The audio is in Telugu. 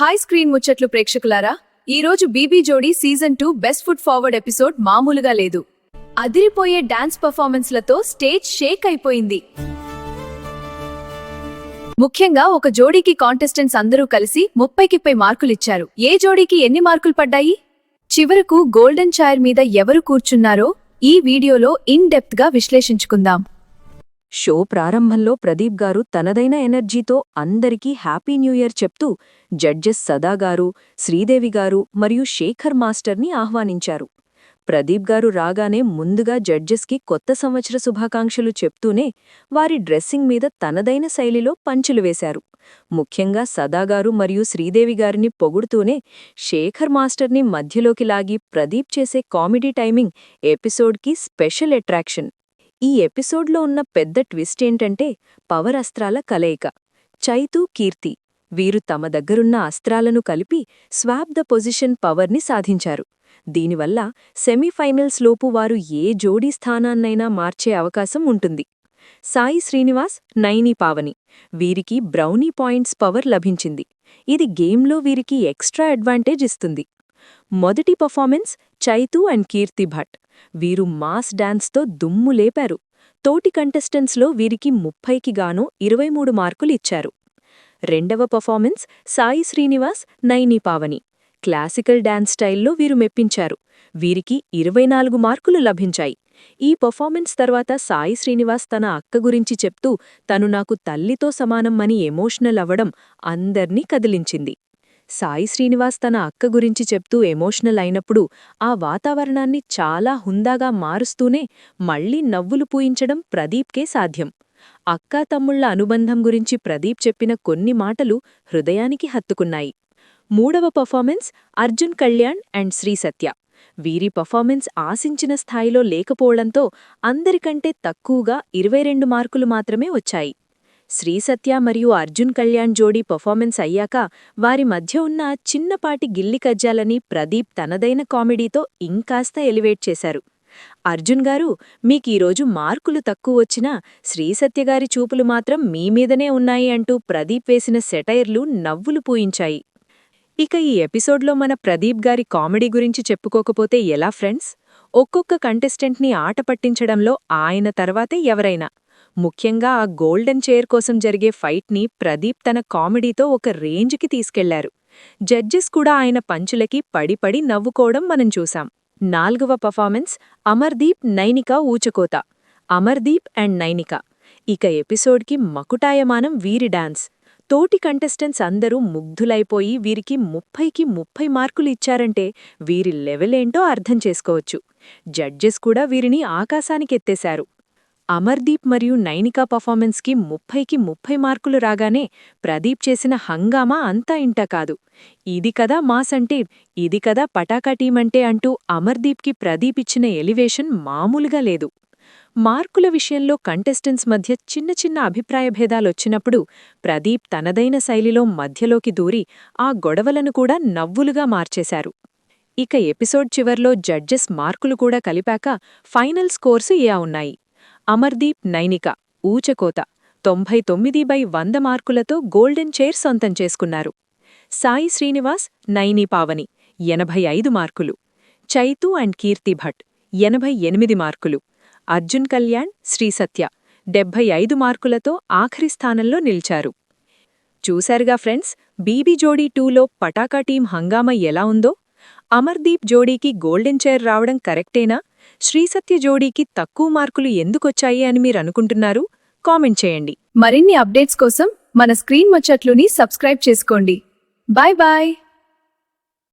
హాయ్ స్క్రీన్ ముచ్చట్లు ప్రేక్షకులారా ఈరోజు BB Jodi season two best foot forward episode మామూలుగా లేదు. అదిరిపోయే డాన్స్ పర్ఫార్మెన్స్లతో స్టేజ్ షేక్ అయిపోయింది. ముఖ్యంగా ఒక జోడీకి కాంటెస్టెంట్స్ అందరూ కలిసి ముప్పైకిప్పై మార్కులిచ్చారు ఏ జోడీకి ఎన్ని మార్కులు పడ్డాయి? చివరకు గోల్డెన్ చైర్ మీద ఎవరు కూర్చున్నారో ఈ వీడియోలో ఇన్ డెప్త్గా విశ్లేషించుకుందాం. షో ప్రారంభంలో ప్రదీప్ గారు తనదైన ఎనర్జీతో అందరికీ హ్యాపీ న్యూ ఇయర్ చెప్తూ జడ్జెస్ సదా గారు శ్రీదేవి గారు మరియు శేఖర్ మాస్టర్ని ఆహ్వానించారు. ప్రదీప్ గారు రాగానే ముందుగా జడ్జెస్కి కొత్త సంవత్సర శుభాకాంక్షలు చెప్తూనే వారి డ్రెస్సింగ్ మీద తనదైన శైలిలో పంచులు వేశారు. ముఖ్యంగా సదాగారు మరియు శ్రీదేవి గారిని పొగుడుతూనే శేఖర్ మాస్టర్ని మధ్యలోకి లాగి ప్రదీప్ చేసే కామెడీ టైమింగ్ ఎపిసోడ్కి స్పెషల్ అట్రాక్షన్. ఈ ఎపిసోడ్లో ఉన్న పెద్ద ట్విస్ట్ ఏంటంటే పవర్ అస్త్రాల కలయిక. చైతూ కీర్తి వీరు తమ దగ్గరున్న అస్త్రాలను కలిపి స్వాప్ ద పొజిషన్ పవర్ని సాధించారు. దీనివల్ల సెమీఫైనల్స్ లోపు వారు ఏ జోడీ స్థానాన్నైనా మార్చే అవకాశం ఉంటుంది. సాయి శ్రీనివాస్ నైని పావని వీరికి బ్రౌనీ పాయింట్స్ పవర్ లభించింది. ఇది గేమ్లో వీరికి ఎక్స్ట్రా అడ్వాంటేజ్ ఇస్తుంది. మొదటి పర్ఫార్మెన్స్ చైతు అండ్ కీర్తి భట్. వీరు మాస్ డాన్స్తో దుమ్ము లేపారు. తోటి కంటెస్టెంట్స్లో వీరికి ముప్పైకి గాను ఇరవై మూడు మార్కులు ఇచ్చారు. రెండవ performance Sai Srinivas Naini Pavani. Classical dance స్టైల్లో వీరు మెప్పించారు. వీరికి ఇరవై నాలుగు మార్కులు లభించాయి. ఈ పర్ఫార్మెన్స్ తర్వాత సాయి శ్రీనివాస్ తన అక్క గురించి చెప్తూ తను నాకు తల్లితో సమానం అని ఎమోషనల్ అవ్వడం అందర్నీ కదిలించింది. సాయి శ్రీనివాస్ తన అక్క గురించి చెప్తూ ఎమోషనల్ అయినప్పుడు ఆ వాతావరణాన్ని చాలా హుందాగా మారుస్తూనే మళ్ళీ నవ్వులు పూయించడం ప్రదీప్కే సాధ్యం. అక్కా తమ్ముళ్ళ అనుబంధం గురించి ప్రదీప్ చెప్పిన కొన్ని మాటలు హృదయానికి హత్తుకున్నాయి. మూడవ పర్ఫార్మెన్స్ అర్జున్ కళ్యాణ్ అండ్ శ్రీసత్య వీరి పర్ఫార్మెన్స్ ఆశించిన స్థాయిలో లేకపోవడంతో అందరికంటే తక్కువగా ఇరవై రెండు మార్కులు మాత్రమే వచ్చాయి. శ్రీసత్య మరియు అర్జున్ కళ్యాణ్ జోడీ పర్ఫార్మెన్స్ అయ్యాక వారి మధ్య ఉన్న చిన్నపాటి గిల్లి కజ్జాలని ప్రదీప్ తనదైన కామెడీతో ఇంకాస్త ఎలివేట్ చేశారు. అర్జున్ గారు మీకీరోజు మార్కులు తక్కువ వచ్చినా శ్రీసత్యగారి చూపులు మాత్రం మీమీదనే ఉన్నాయి అంటూ ప్రదీప్ వేసిన సెటైర్లు నవ్వులు పూయించాయి. ఇక ఈ ఎపిసోడ్లో మన ప్రదీప్ గారి కామెడీ గురించి చెప్పుకోకపోతే ఎలా ఫ్రెండ్స్? ఒక్కొక్క కంటెస్టెంట్ని ఆట పట్టించడంలో ఆయన తర్వాతే ఎవరైనా? ముఖ్యంగా ఆ గోల్డెన్ చైర్ కోసం జరిగే ఫైట్ని ప్రదీప్ తన కామెడీతో ఒక రేంజ్కి తీసుకెళ్ళారు. జడ్జెస్ కూడా ఆయన పంచులకి పడిపడి నవ్వుకోవడం మనం చూసాం. నాల్గవ పర్ఫార్మెన్స్ అమర్దీప్ నైనిక ఊచకోత. అమర్దీప్ అండ్ నైనిక. ఇక ఎపిసోడ్కి మకుటాయమానం వీరి డాన్స్. తోటి కంటెస్టెంట్స్ అందరూ ముగ్ధులైపోయి వీరికి ముప్పైకి ముప్పై మార్కులు ఇచ్చారంటే వీరి లెవెలేంటో అర్థం చేసుకోవచ్చు. జడ్జెస్ కూడా వీరిని ఆకాశానికెత్తేశారు. అమర్దీప్ మరియు నైనికా పర్ఫార్మెన్స్కి ముప్పైకి ముప్పై మార్కులు రాగానే ప్రదీప్ చేసిన హంగామా అంతా ఇంట కాదు. ఇది కదా మాస్ అంటే ఇది కదా పటాకా టీమంటే అంటూ అమర్దీప్కి ప్రదీప్ ఇచ్చిన ఎలివేషన్ మామూలుగా లేదు. మార్కుల విషయంలో కంటెస్టెంట్స్ మధ్య చిన్న చిన్న అభిప్రాయ భేదాలొచ్చినప్పుడు ప్రదీప్ తనదైన శైలిలో మధ్యలోకి దూరి ఆ గొడవలను కూడా నవ్వులుగా మార్చేశారు. ఇక ఎపిసోడ్ చివర్లో జడ్జెస్ మార్కులు కూడా కలిపాక ఫైనల్ స్కోర్సు ఇయా ఉన్నాయి. అమర్దీప్ నైనిక ఊచకోత తొంభై తొమ్మిది బై వంద మార్కులతో గోల్డెన్ చైర్ సొంతం చేసుకున్నారు. సాయి శ్రీనివాస్ నైని పావని ఎనభై ఐదు మార్కులు. చైతు అండ్ కీర్తి భట్ ఎనభై ఎనిమిది మార్కులు. అర్జున్ కళ్యాణ్ శ్రీసత్య డెబ్బై ఐదు మార్కులతో ఆఖరి స్థానంలో నిలిచారు. చూశారుగా ఫ్రెండ్స్ బీబీ జోడీ టూలో పటాకా టీం హంగామా ఎలా ఉందో? అమర్దీప్ జోడీకి గోల్డెన్ చైర్ రావడం కరెక్టేనా? శ్రీసత్య జోడీకి తక్కువ మార్కులు ఎందుకొచ్చాయి అని మీరు అనుకుంటున్నారు? కామెంట్ చేయండి. మరిన్ని అప్డేట్స్ కోసం మన స్క్రీన్ ముచ్చట్లుని సబ్స్క్రైబ్ చేసుకోండి. Bye bye.